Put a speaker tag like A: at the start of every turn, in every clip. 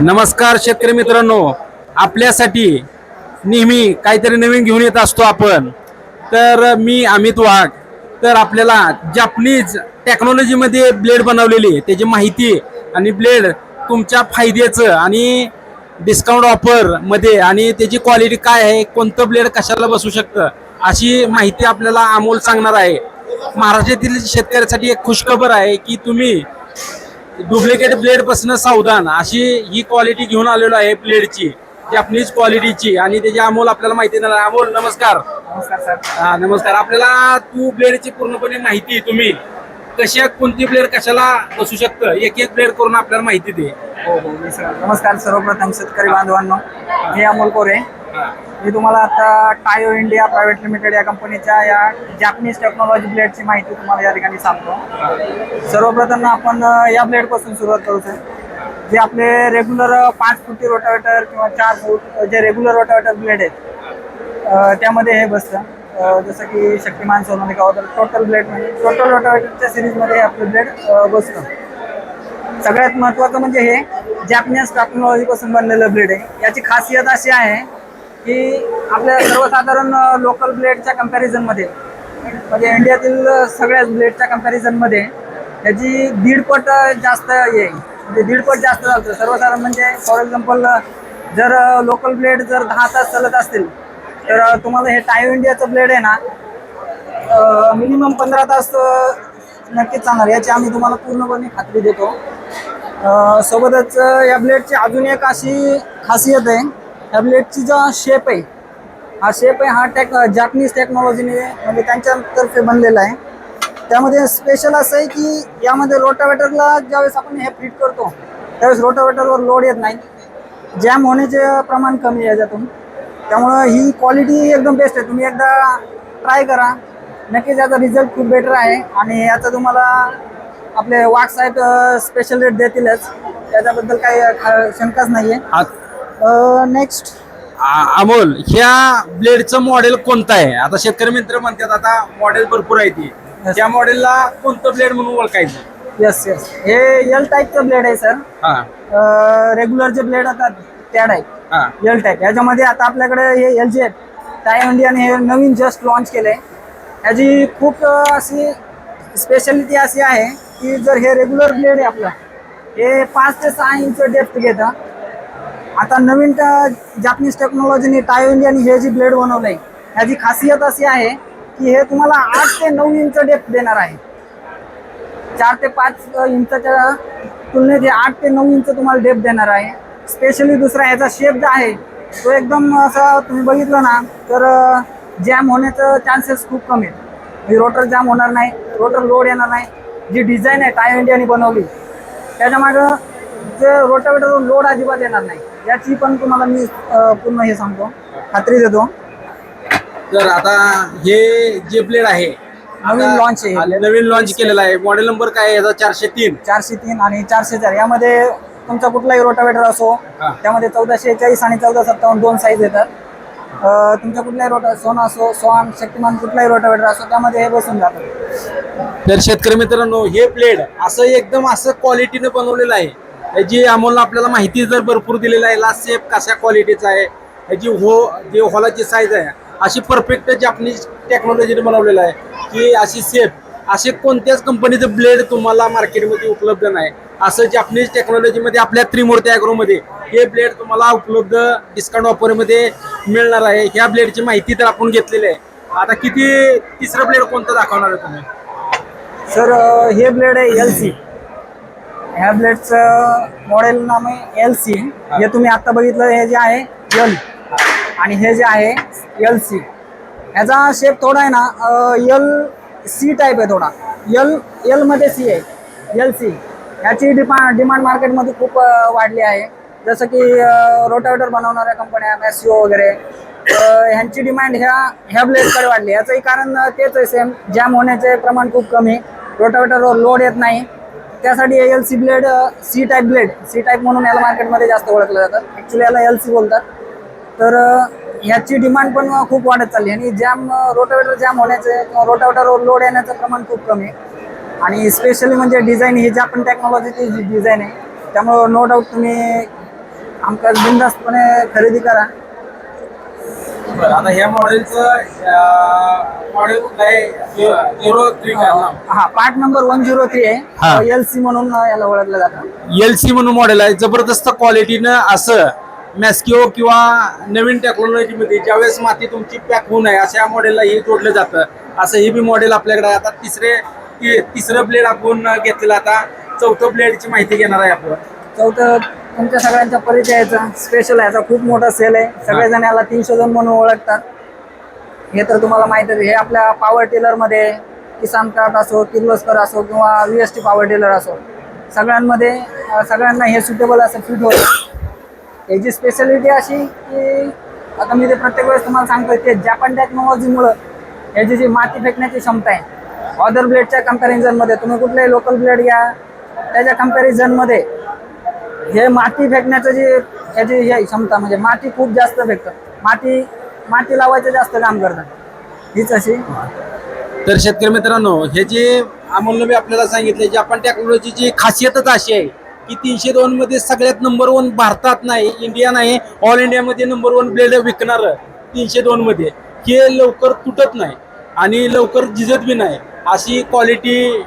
A: नमस्कार शेतकरी मित्रांनो. आपल्यासाठी नेहमी काहीतरी नवीन घेऊन येत असतो आपण. तर मी अमित वाघ. तर आपल्याला जपनीज टेक्नॉलॉजीमध्ये ब्लेड बनवलेली त्याची माहिती आणि ब्लेड तुमच्या फायद्याचं आणि डिस्काउंट ऑफरमध्ये आणि त्याची क्वालिटी काय आहे कोणतं ब्लेड कशाला बसू शकतं अशी माहिती आपल्याला अमोल सांगणार आहे. महाराष्ट्रातील शेतकऱ्यासाठी एक खुशखबर आहे की तुम्ही डुप्लिकेट ब्लेडपासून सावधान. अशी ही क्वालिटी घेऊन आलेलो आहे ब्लेडची. जपनीज क्वालिटीची आणि त्याची अमोल आपल्याला माहिती देणार आहे. अमोल नमस्कार.
B: नमस्कार सर.
A: हा नमस्कार. आपल्याला तू ब्लेडची पूर्णपणे माहिती तुम्ही. कशा कोणती ब्लेड कशाला बसू शकतं? एक एक ब्लेड करून आपल्याला माहिती दे.
B: हो हो मी सर नमस्कार सर्वप्रथम शेतकरी बांधवांनो. मी अमोल कोरे. मी तुम्हाला आता टायो इंडिया प्रायव्हेट लिमिटेड या कंपनीच्या या जॅपनीज टेक्नॉलॉजी ब्लेडची माहिती तुम्हाला या ठिकाणी सांगतो. सर्वप्रथम आपण या ब्लेडपासून सुरुवात करू सर जे आपले रेग्युलर पाच फुटी रोटावेटर किंवा चार फूट जे रेग्युलर रोटावेटर ब्लेड आहेत त्यामध्ये हे बसतं. जसं की शक्तिमान सोलोंने का होतं टोटल ब्लेड म्हणजे टोटल रोटावेटरच्या सिरीजमध्ये हे आपलं ब्लेड बसतं. सगळ्यात महत्त्वाचं म्हणजे हे जॅपनीज टेक्नॉलॉजीपासून बनलेलं ब्लेड आहे. याची खासियत अशी आहे की आपल्या सर्वसाधारण लोकल ब्लेडच्या कम्पॅरिझनमध्ये म्हणजे इंडियातील सगळ्याच ब्लेडच्या कम्पॅरिझनमध्ये त्याची दीडपट जास्त हे म्हणजे दीडपट जास्त चालतं सर्वसाधारण म्हणजे फॉर एक्झाम्पल जर लोकल ब्लेड जर दहा तास चालत असतील तर तुम्हाला हे टायो इंडियाचं ब्लेड आहे ना मिनिमम पंधरा तास नक्कीच चालणार. याची आम्ही तुम्हाला पूर्णपणे खात्री देतो. सोबतच या ब्लेडची अजून एक अशी खासियत आहे टॅबलेटची ब्लेडची जो शेप आहे हा शेप आहे हा टेक जॅपनीज टेक्नॉलॉजीने म्हणजे त्यांच्यातर्फे बनलेला आहे. त्यामध्ये स्पेशल असं आहे की यामध्ये रोटावेटरला ज्यावेळेस आपण हे फिट करतो त्यावेळेस रोटावेटरवर लोड येत नाही. जॅम होण्याचे प्रमाण कमी आहे याच्यातून. त्यामुळं ही क्वालिटी एकदम बेस्ट आहे. तुम्ही एकदा ट्राय करा. नक्कीच याचा रिझल्ट खूप बेटर आहे आणि याचा तुम्हाला आपले वाघ साहेब स्पेशल रेट देतीलच. त्याच्याबद्दल काही शंकाच नाही आहे नेक्स्ट
A: अमोल ह्या ब्लेडचं मॉडेल कोणतं आहे? आता शेतकरी मित्र म्हणतात आता मॉडेल भरपूर आहे ती. त्या मॉडेलला कोणतं ब्लेड म्हणून ओळखायचं?
B: येस येस हे एल टाईपचं ब्लेड आहे सर
A: हा.
B: रेग्युलर जे ब्लेड असतात त्या टाईप
A: हा.
B: एल टाईप याच्यामध्ये आता आपल्याकडे हे एल जी टाय इंडियाने हे नवीन जस्ट लॉन्च केले याची खूप अ, अशी स्पेशालिटी अशी आहे की जर हे रेग्युलर ब्लेड आहे आपलं हे पाच ते सहा इंच डेप्थ घेतं. आता नवीन जापनीज टेक्नॉलॉजीने टायो इंडियाने हे जी ब्लेड बनवलं आहे ह्याची खासियत अशी आहे की हे तुम्हाला आठ ते नऊ इंच डेप्थ देणार आहे. चार ते पाच इंचाच्या तुलनेत हे आठ ते नऊ इंच तुम्हाला डेप देणार आहे. स्पेशली दुसरा ह्याचा शेप जो आहे तो एकदम असा तुम्ही बघितलं ना तर जॅम होण्याचं चान्सेस खूप कमी आहेत. म्हणजे रोटर जॅम होणार नाही रोटर लोड येणार नाही. जी डिझाईन आहे टाय इंडियाने बनवली त्याच्यामागं जे रोटावेटर लोड अजिबात येणार नाही. याची पण तुम्हाला मी पूर्ण हे सांगतो. खात्री देतो.
A: तर आता हे जे ब्लेड आहे
B: नवीन launch आहे.
A: हा, नवीन लॉन्च केलेला आहे. मॉडेल नंबर काय आहे याचा? चारशे तीन.
B: चारशे तीन आणि चारशे चार. यामध्ये तुमचा कुठलाही रोटावेटर असो. त्यामध्ये चौदाशे चाळीस आणि चौदा सत्तावन्न दोन साईज येतात. तुमचा कुठलाही रोटा सोना असो सोन शक्तिमान कुठलाही रोटावेटर असो त्यामध्ये हे बसून जातं.
A: तर शेतकरी मित्रांनो हे ब्लेड असं एकदम असं क्वालिटीने बनवलेलं आहे. याची अमोलला आपल्याला माहिती जर भरपूर दिलेलं आहे लास्ट सेप कशा क्वालिटीचा आहे याची हो जे हॉलाची साईज आहे अशी परफेक्ट जापनीज टेक्नॉलॉजीने बनवलेलं आहे की अशी सेफ असे कोणत्याच कंपनीचं ब्लेड तुम्हाला मार्केटमध्ये उपलब्ध नाही. असं जापनीज टेक्नॉलॉजीमध्ये आपल्या त्रिमूर्ती ॲग्रोमध्ये हे ब्लेड तुम्हाला उपलब्ध डिस्काउंट ऑफरमध्ये मिळणार आहे. ह्या ब्लेडची माहिती तर आपण घेतलेली आहे. आता किती तिसरं ब्लेड कोणतं दाखवणार आहे तुम्ही?
B: सर हे ब्लेड आहे एल सी ह्या ब्लेडचं मॉडेल नाम आहे एल सी हे तुम्ही आता बघितलं हे जे आहे एल आणि हे जे आहे एल सी ह्याचा शेप थोडा आहे ना एल सी टाईप आहे थोडा. एल एलमध्ये सी आहे. एल सी ह्याची डिमा डिमांड मार्केटमध्ये खूप वाढली आहे. जसं की रोटावेटर बनवणाऱ्या कंपन्या मॅसिओ वगैरे. ह्यांची डिमांड ह्या ह्या ब्लेडकडे वाढली. याचंही कारण तेच आहे सेम जॅम होण्याचे प्रमाण खूप कमी. रोटावेटरवर लोड येत नाही. त्यासाठी L C blade C type blade C type म्हणून याला मार्केटमध्ये जास्त ओळखलं जातं. ॲक्च्युली याला एल सी बोलतात. तर ह्याची डिमांड पण खूप वाढत चालली आणि जॅम रोटावेटर जॅम होण्याचे किंवा रोटावेटरवर लोड येण्याचं प्रमाण खूप कमी आहे. आणि स्पेशली म्हणजे डिझाईन ही ज्या पण टेक्नॉलॉजीची जी डिझाईन आहे त्यामुळं नो डाऊट तुम्ही आमका बिंदास्तपणे खरेदी करा.
A: बरं आता ह्या मॉडेलचं मॉडेल कुठलं आहे झिरो थ्री
B: हा part number one zero three
A: हा.
B: आहे एल सी म्हणून याला ओळखलं जातं.
A: एल सी म्हणून मॉडेल आहे. जबरदस्त क्वालिटीनं असं मॅस्किओ किंवा नवीन टेक्नॉलॉजीमध्ये ज्यावेळेस माती तुमची पॅक होऊ नये अशा मॉडेलला हे जोडलं जातं. असं हे बी मॉडेल आपल्याकडे आहे. आता तिसरे ति- तिसरं ब्लेड आपण घेतलेलं आता चौथं ब्लेडची माहिती घेणार आहे आपण.
B: चौथं तुमच्या सगळ्यांच्या परिचयाचा स्पेशल याचा खूप मोठा सेल आहे. सगळेजण याला तीनशे दोन म्हणून ओळखतात. हे तर तुम्हाला माहिती आहे. हे आपल्या पॉवर टेलरमध्ये किसान कार्ट असो किर्लोस्कर असो किंवा V S T power tiller असो सगळ्यांमध्ये सगळ्यांना हे सुटेबल असं फिट होतं. याची स्पेशालिटी अशी की आता मी ते प्रत्येक वेळेस तुम्हाला सांगतो ते जपान टेक्नॉलॉजीमुळं याची जी माती फेकण्याची क्षमता आहे ऑदर ब्लेडच्या कम्पॅरिझनमध्ये तुम्ही कुठल्याही लोकल ब्लेड घ्या त्याच्या कम्पॅरिझनमध्ये हे माती फेकण्याचं जे याची हे क्षमता म्हणजे माती खूप जास्त फेकतं. माती माती लावायचं जास्त काम करतात. हीच अशी.
A: तर शेतकरी मित्रांनो हे जे अमोलनं मी आपल्याला सांगितले आपण टेक्नॉलॉजीची खासियतच अशी आहे की तीनशे दोन मध्ये सगळ्यात नंबर वन भारतात नाही इंडिया नाही ऑल इंडियामध्ये नंबर वन ब्लेड विकणार तीनशे दोन मध्ये. हे लवकर तुटत नाही आणि लवकर झिजत बी नाही. अशी क्वालिटी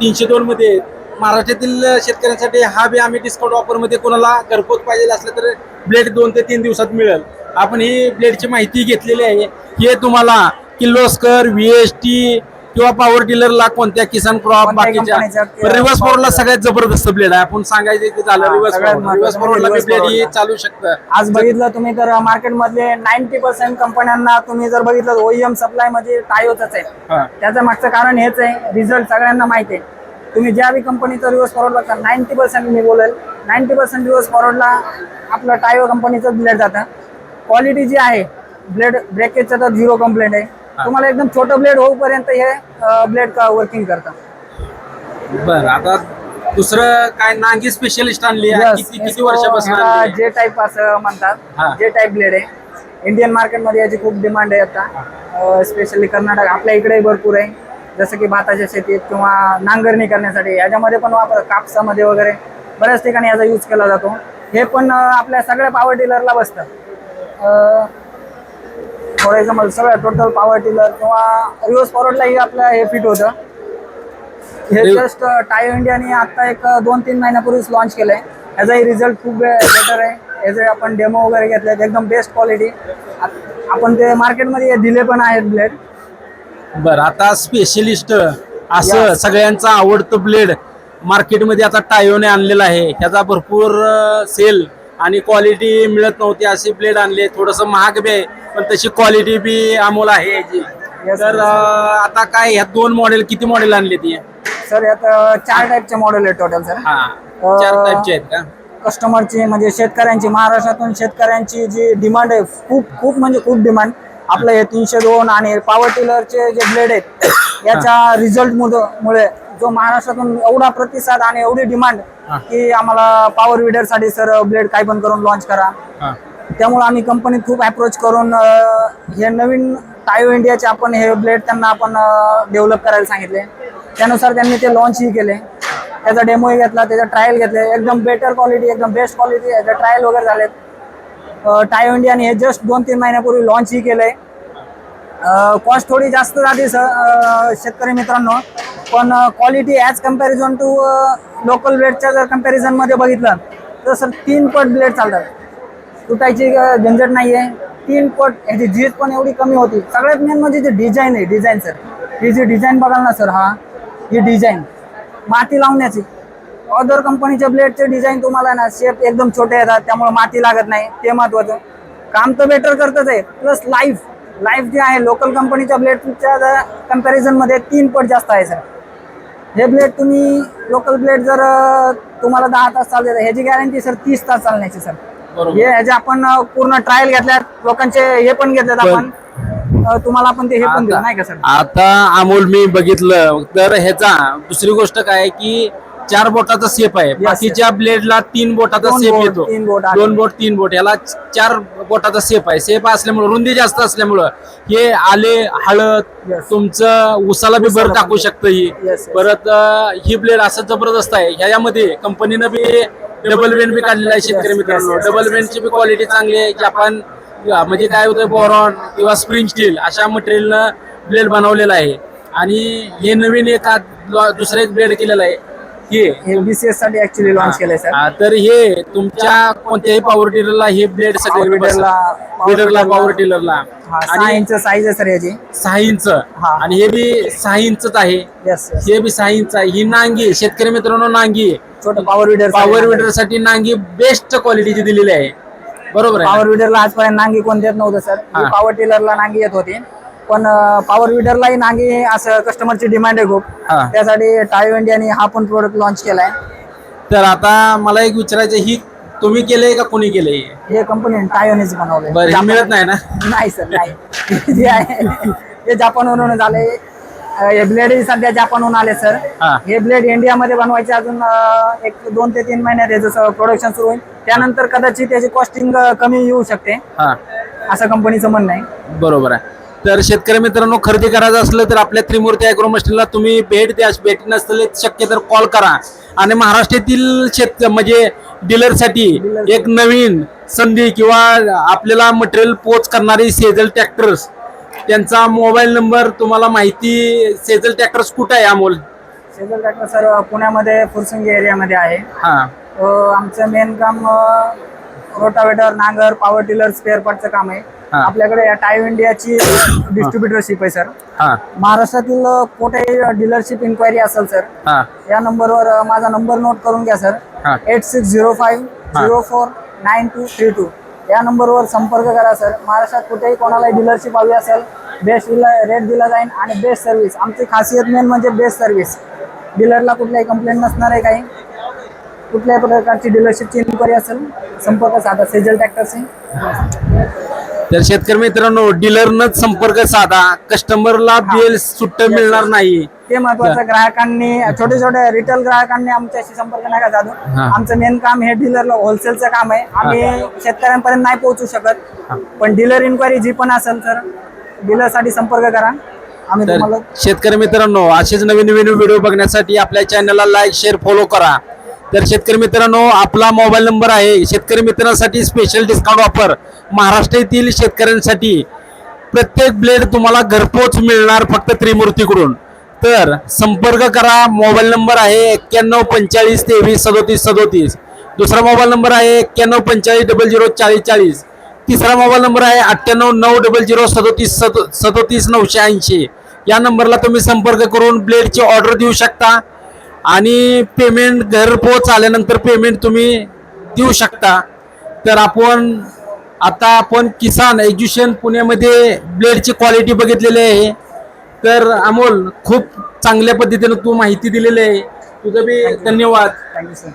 A: तीनशे दोन मध्ये महाराष्ट्रातील शेतकऱ्यांसाठी हा बी आम्ही डिस्काउंट ऑफरमध्ये कोणाला घरपोच पाहिजे असलं तर ब्लेड दोन ते तीन दिवसात मिळेल. आपण ही ब्लेडची माहिती घेतलेली आहे. हे तुम्हाला किर्लोस्कर व्ही एस टी किंवा पॉवर टिलरला कोणत्या किसान क्रॉप बाकीच्या रिव्हर्स
B: tiller.
A: सगळ्यात जबरदस्त ब्लेड आहे. आपण सांगायचं की झालं रिव्हर्स रिव्हर्स
B: reverse
A: ब्लेड ही. चालू शकतं.
B: आज बघितलं तुम्ही तर मार्केटमधले नाईन्टी पर्सेंट कंपन्यांना तुम्ही जर बघितलं ओईएम सप्लाय म्हणजे टायोच आहे. त्याचं मागचं कारण हेच आहे. रिझल्ट सगळ्यांना माहिती आहे. तुम्ही ज्या बी कंपनीचा रिव्हर्स फॉरवर्ड बघता नाईन्टी पर्सेंट मी बोलेल. नाईन्टी पर्सेंट रिव्हर्स फॉरवर्डला आपलं टायो कंपनीचं ब्लेड जातं. क्वालिटी जी आहे ब्लेड ब्रेकेजचं तर झिरो कंप्लेंट आहे. तुम्हाला एकदम छोटं ब्लेड होऊपर्यंत हे ब्लेड वर्किंग करतं.
A: बरं आता दुसरं काय नांगी स्पेशलिस्ट आणली किती वर्षापासून?
B: जे टाईप असं. म्हणतात जे टाईप ब्लेड आहे. इंडियन मार्केटमध्ये याची खूप डिमांड आहे आता. स्पेशली कर्नाटक आपल्या इकडेही भरपूर आहे. जसं की भाताच्या शेतीत किंवा नांगरणी करण्यासाठी याच्यामध्ये पण वापर कापसामध्ये वगैरे बऱ्याच ठिकाणी याचा यूज केला जातो. हे पण आपल्या सगळ्या पॉवर टिलरला बसतं. फॉर एक्झाम्पल सगळ्या टोटल पॉवर टिलर किंवा रिव्हर्स फॉरवर्डलाही आपलं हे फिट होतं. हे जस्ट टायो इंडियाने आता एक दोन तीन महिन्यापूर्वीच लॉन्च केलंय. याचाही रिझल्ट खूप बेटर आहे. याचे आपण डेमो वगैरे घेतले एकदम बेस्ट क्वालिटी आपण ते मार्केटमध्ये दिले पण आहेत ब्लेड
A: बरं आता स्पेशलिस्ट असं. सगळ्यांचं आवडतं ब्लेड मार्केटमध्ये आता टायोने आणलेलं आहे. ह्याचा भरपूर सेल आणि क्वालिटी मिळत नव्हती. असे ब्लेड आणले थोडंसं महाग बी आहे पण तशी क्वालिटी बी अमोल आहे याची. तर आता काय ह्या दोन मॉडेल किती मॉडेल आणले ती?
B: सर यात चार टाईपचे मॉडेल आहे टोटल सर.
A: हा. चार टाईपचे आहेत का?
B: कस्टमरची म्हणजे शेतकऱ्यांची महाराष्ट्रातून शेतकऱ्यांची जी डिमांड आहे खूप खूप म्हणजे खूप डिमांड आपलं हे तीनशे दोन आणि पॉवर टिलरचे जे ब्लेड आहेत याच्या रिझल्ट मुळे जो महाराष्ट्रातून एवढा प्रतिसाद आणि एवढी डिमांड. की आम्हाला पॉवर विडरसाठी सर ब्लेड काय पण करून लॉन्च करा. त्यामुळे आम्ही कंपनीत खूप अप्रोच करून हे नवीन टायो इंडियाचे आपण हे ब्लेड त्यांना आपण डेव्हलप करायला सांगितले. त्यानुसार त्यांनी ते लॉन्चही केले. त्याचा डेमोही घेतला त्याचा ट्रायल घेतले. एकदम बेटर क्वालिटी एकदम बेस्ट क्वालिटी याचे ट्रायल वगैरे झालेत. टायो इंडियाने हे जस्ट दोन तीन महिन्यापूर्वी लॉन्चही आहे कॉस्ट थोडी जास्त जाते सर शेतकरी मित्रांनो. पण quality as comparison to local ब्लेडच्या जर कम्पॅरिझनमध्ये बघितलं तर सर तीन पट ब्लेड चालतात. तुटायची झंझट नाही आहे तीन पट ह्याची झीज पण एवढी कमी होती. सगळ्यात मेन म्हणजे जे डिझाईन आहे डिझाईन सर ही जी डिझाईन बघाल ना सर हा ही डिझाईन माती लावण्याची. अदर कंपनीच्या ब्लेडचे डिझाईन तुम्हाला ना शेप एकदम छोटे येतात त्यामुळे माती लागत नाही ते महत्वाचं. काम तर बेटर करतच आहे. प्लस लाईफ लाईफ जे आहे लोकल कंपनीच्या ब्लेडच्या कम्पॅरिझनमध्ये तीन पट जास्त आहे सर हे ब्लेड तुम्ही लोकल ब्लेड जर तुम्हाला दहा तास चालते ह्याची गॅरंटी सर तीस तास चालण्याची सर. हे ह्याचे आपण पूर्ण ट्रायल घेतल्यात लोकांचे हे पण घेतलेत आपण. तुम्हाला आपण ते हे पण नाही का सर
A: आता अमोल मी बघितलं तर ह्याचा दुसरी गोष्ट काय आहे की चार बोटाचा सेप आहे. बाकीच्या ब्लेडला तीन बोटाचा
B: दोन
A: सेप
B: बोट,
A: येतो.
B: तीन बोट आहे.
A: दोन बोट तीन बोट. याला चार बोटाचा सेप आहे. सेप असल्यामुळे रुंदी जास्त असल्यामुळं हे आले हळद
B: Yes.
A: तुमचं उसाला बी भर
B: उसाला
A: टाकू
B: पण.
A: शकतं ही.
B: Yes, yes.
A: परत अं, ही ब्लेड असं जबरदस्त आहे. ह्याच्यामध्ये कंपनीनं बी डबल वेन बी काढलेला आहे शेतकरी
B: Yes,
A: मित्रांनो.
B: yes, yes,
A: डबल वेनची बी क्वालिटी चांगली आहे. की आपण म्हणजे काय होतं बोरॉन किंवा स्प्रिंग स्टील अशा मटेरियलनं ब्लेड बनवलेला आहे. आणि हे नवीन एक आत- दुसरं एक ब्लेड केलेलं आहे. हे
B: हे बीसीएससाठी ऍक्च्युली लॉन्च केलंय सर
A: हा, तर हे तुमच्या कोणत्याही पॉवर टिलरला हे ब्लेड
B: Power
A: सगळे
B: टिलरला- power
A: टिलरला पॉवर टिलरला
B: हा सहा
A: आणि
B: इंच साईज आहे सर याची.
A: सहा इंच
B: हा.
A: आणि हे बी सहा इंचच आहे.
B: येस
A: हे बी सहा इंच आहे. ही नांगी शेतकरी मित्रांनो नांगी
B: छोटं पॉवर विडर
A: पॉवर विडरसाठी नांगी बेस्ट क्वालिटीची दिलेली आहे. बरोबर आहे
B: पॉवर विडरला आजपर्यंत नांगी कोण देत नव्हतं सर
A: हा.
B: पॉवर टिलरला नांगी येत होती. पण पॉवर विडरलाही नांगी असं कस्टमरची डिमांड आहे खूप.
A: हा.
B: त्यासाठी टायो इंडियाने हा पण प्रोडक्ट लॉन्च केलाय.
A: तर आता मला एक विचारायचं ही तुम्ही केलंय का कोणी केलंय
B: हे कंपनी टायोनेच
A: बरं हे मिळत नाही ना?
B: नाही सर नाही. जे आहे हे जापानवरून झाले अं, हे ब्लेड सध्या जापानहून आले सर
A: हा.
B: हे ब्लेड इंडियामध्ये बनवायचे अजून अं, एक दोन ते तीन महिन्यात हे जसं प्रोडक्शन सुरू होईल. त्यानंतर कदाचित त्याची कॉस्टिंग कमी येऊ शकते.
A: हा.
B: असं कंपनीचं म्हणणं आहे.
A: बरोबर आहे. तर शेतकरी मित्रांनो खरेदी करायचं असलं तर आपल्या त्रिमूर्ती मशीनला तुम्ही भेट द्या. भेट नसले शक्य तर कॉल करा. आणि महाराष्ट्रातील शेत म्हणजे डीलरसाठी एक नवीन संधी किंवा आपल्याला मटेरियल पोच करणारी सेजल ट्रॅक्टर्स त्यांचा मोबाईल नंबर तुम्हाला माहिती सेजल ट्रॅक्टर्स कुठं आहे अमोल?
B: शेजल ट्रॅक्टर सर पुण्यामध्ये फुरसंगी एरियामध्ये आहे.
A: हा.
B: आमचं मेन काम रोटावेटर नांगर पॉवर टिलर स्पेअर पार्टचं काम आहे. आपल्याकडे टायो इंडियाची डिस्ट्रीब्युटरशिप आहे सर
A: हा.
B: महाराष्ट्रातील कुठेही डीलरशिप इन्क्वायरी असेल सर
A: हा.
B: या नंबरवर माझा नंबर नोट करून घ्या sir. Eight six zero five zero four nine two three two या नंबरवर संपर्क करा सर महाराष्ट्रात कुठेही कोणाला डीलरशिप हवी असेल बेस्ट रेट दिला जाईल आणि बेस्ट सर्व्हिस आमची खासियत मेन म्हणजे बेस्ट सर्व्हिस डीलरला कुठल्याही कंप्लेंट नसणार आहे काही. कुठल्याही प्रकारची डीलरशिपची इन्क्वायरी असेल संपर्क साधा. सेजल ट्रॅक्टरशी
A: तर शेतकरी मित्रांनो डीलरनच संपर्क साधा. कस्टमरला बिल सुट्ट मिळणार नाही.
B: ते महत्वाचं ग्राहकांनी छोटे छोटे रिटेल ग्राहकांनी आमच्याशी संपर्क नाही का साधू. आमचं मेन काम हे डीलरला होलसेलचं काम आहे. आम्ही शेतकऱ्यांपर्यंत नाही पोहोचू शकत. पण डीलर इन्क्वायरी जी पण असेल तर डीलरसाठी संपर्क करा. आम्ही
A: तर
B: तुम्हाला
A: शेतकरी मित्रांनो असेच नवीन नवीन व्हिडिओ बघण्यासाठी आपल्या चॅनलला लाईक शेअर फॉलो करा. तर शेतकरी मित्रांनो आपला मोबाईल नंबर आहे. शेतकरी मित्रांसाठी स्पेशल डिस्काउंट ऑफर महाराष्ट्रातील शेतकऱ्यांसाठी प्रत्येक ब्लेड तुम्हाला घरपोच मिळणार फक्त त्रिमूर्तीकडून. तर संपर्क करा. मोबाईल नंबर आहे एक्क्याण्णव पंचेचाळीस तेवीस सदोतीस सदोतीस. दुसरा मोबाईल नंबर आहे एक्क्याण्णव पंचेचाळीस डबल झिरो चाळीस चाळीस. तिसरा मोबाईल नंबर आहे अठ्ठ्याण्णव नऊ डबल झिरो सदोतीस सदो सदोतीस नऊशे ऐंशी. या नंबरला तुम्ही संपर्क करून ब्लेडची ऑर्डर देऊ शकता. आणि पेमेंट घरपोच आल्यानंतर पेमेंट तुम्ही देऊ शकता. तर आपण आता आपण किसान एज्युकेशन पुण्यामध्ये ब्लेडची क्वालिटी बघितलेली आहे. तर अमोल खूप चांगल्या पद्धतीनं तू माहिती दिलेली आहे. तुझं बी धन्यवाद.
B: Thank you sir